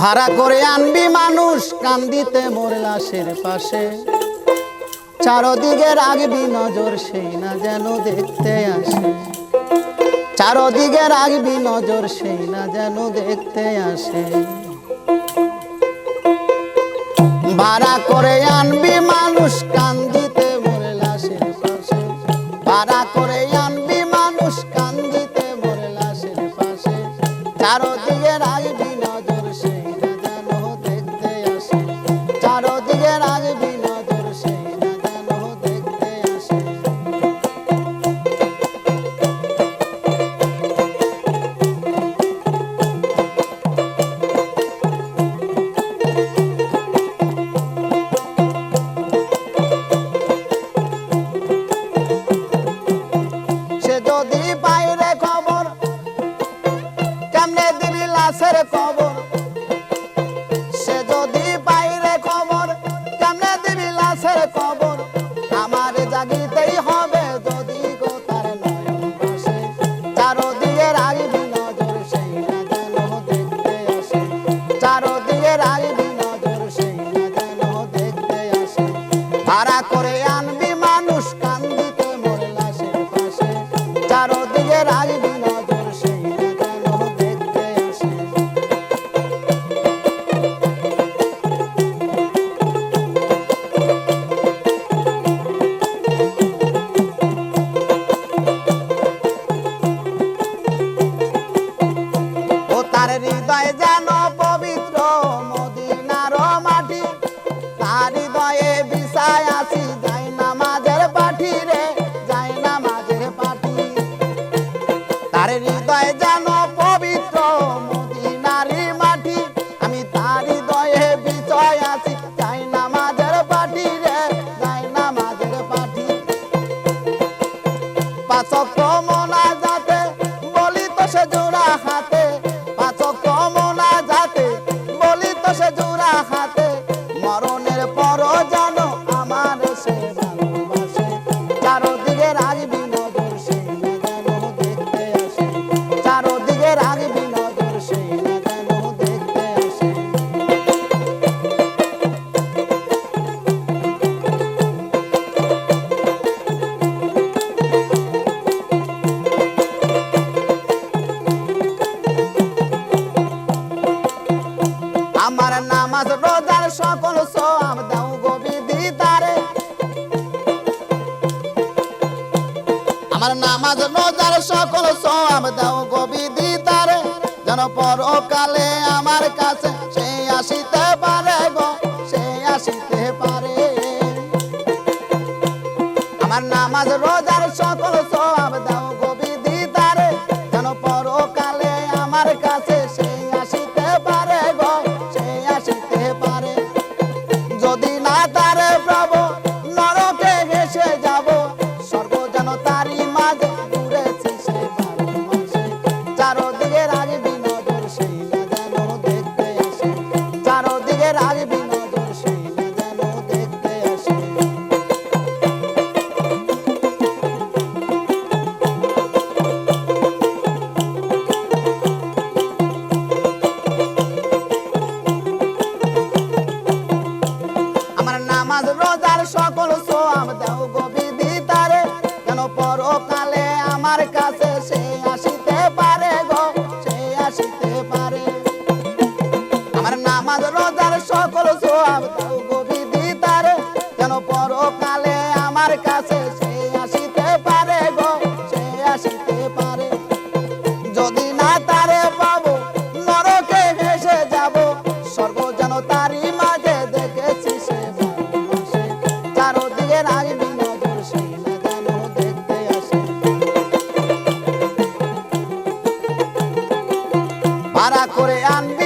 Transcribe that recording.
ভাড়া করে আনবি মানুষ, কান্দিতে মোর লাশের পাশে। চারদিকে রাখবি নজর, সেই না যেন দেখতে আসে। চারদিকে রাখবি নজর, সেই না যেন দেখতে আসে। ভাড়া করে আনবি মানুষ, কান্দিতে মোর লাশের পাশে। ভাড়া করে আনবি মানুষ, কান্দিতে মোর লাশের পাশে। চারদিকে রাখবি লাশের খবর সে যদি বাইরে খবর, কেমনে দিবি লাশের খবর আমার জাগিতেই হবে যদি গো তার নয়ন বসে চারদিকে রাখবি নজর, সেই না যেন দেখতে আসে। চারদিকে রাখবি হৃদয় যেন আমার নামাজ রোজার সকল সব দাও গোবিদি দিতারে যেন পরকালে আমার কাছে রোজার সকল সোয়াব দাও গো বিধি কেন পরকালে আমার কাছে সে আসিতে পারে গো, সে আসিতে পারে। আমার নামাজ রোজার সকল সোয়াব দাও গো বিধি কেন পরকালে আমার কাছে সে আসিতে পারে গো, সে আসিতে পারে। যদি না তারে পাবো, নরকে ভেসে যাব সর্ব যেন তারই মাঝে করে আনব।